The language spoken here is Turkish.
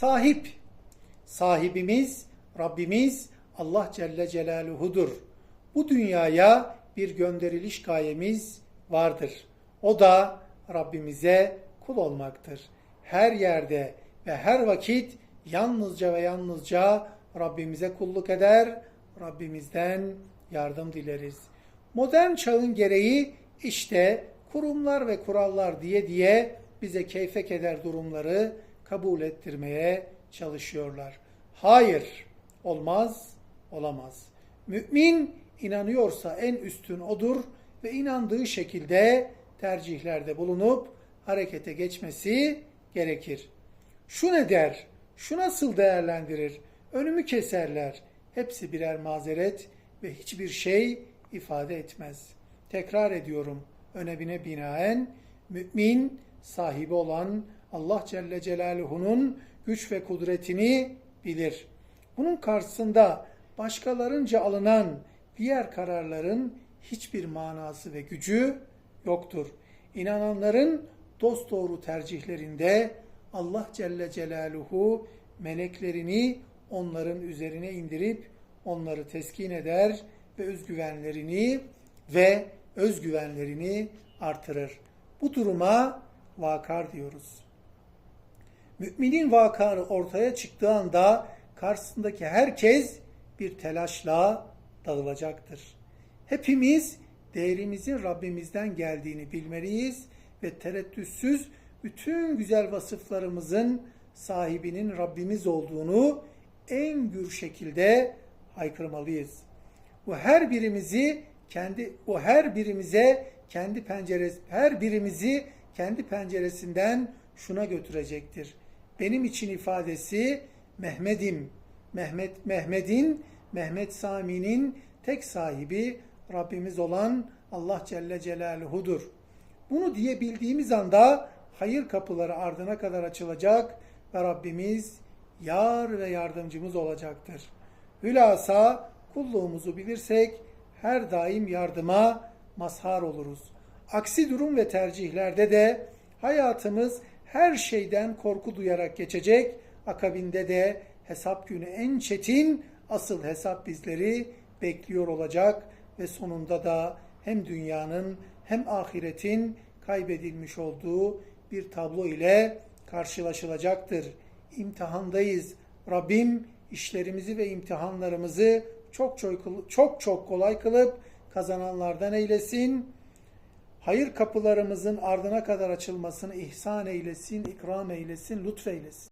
Sahip, sahibimiz, Rabbimiz Allah Celle Celaluhu'dur. Bu dünyaya bir gönderiliş gayemiz vardır. O da Rabbimize kul olmaktır. Her yerde ve her vakit yalnızca ve yalnızca Rabbimize kulluk eder, Rabbimizden yardım dileriz. Modern çağın gereği işte kurumlar ve kurallar diye diye bize keyfe keder durumları kabul ettirmeye çalışıyorlar. Hayır, olmaz, olamaz. Mümin inanıyorsa en üstün odur ve inandığı şekilde tercihlerde bulunup harekete geçmesi gerekir. Şu ne der, şu nasıl değerlendirir, önümü keserler. Hepsi birer mazeret ve hiçbir şey ifade etmez. Tekrar ediyorum, önemine binaen mümin sahibi olan Allah Celle Celaluhu'nun güç ve kudretini bilir. Bunun karşısında başkalarınca alınan diğer kararların hiçbir manası ve gücü yoktur. İnananların dosdoğru tercihlerinde Allah Celle Celaluhu meleklerini onların üzerine indirip onları teskin eder ve özgüvenlerini ve özgüvenlerini artırır. Bu duruma vakar diyoruz. Müminin vakarı ortaya çıktığı anda karşısındaki herkes bir telaşla dağılacaktır. Hepimiz değerimizin Rabbimizden geldiğini bilmeliyiz ve tereddütsüz bütün güzel vasıflarımızın sahibinin Rabbimiz olduğunu en gür şekilde haykırmalıyız. Bu her birimizi kendi o her birimize kendi penceresi her birimizi kendi penceresinden şuna götürecektir. Benim için ifadesi Mehmet'im. Mehmet Mehmet'in Mehmet Sami'nin tek sahibi Rabbimiz olan Allah Celle Celaluhu'dur. Bunu diyebildiğimiz anda hayır kapıları ardına kadar açılacak ve Rabbimiz yar ve yardımcımız olacaktır. Hülasa kulluğumuzu bilirsek her daim yardıma mazhar oluruz. Aksi durum ve tercihlerde de hayatımız her şeyden korku duyarak geçecek. Akabinde de hesap günü en çetin asıl hesap bizleri bekliyor olacak ve sonunda da hem dünyanın hem ahiretin kaybedilmiş olduğu bir tablo ile karşılaşılacaktır. İmtihandayız. Rabbim işlerimizi ve imtihanlarımızı çok çok çok kolay kılıp kazananlardan eylesin. Hayır kapılarımızın ardına kadar açılmasını ihsan eylesin, ikram eylesin, lütfeylesin.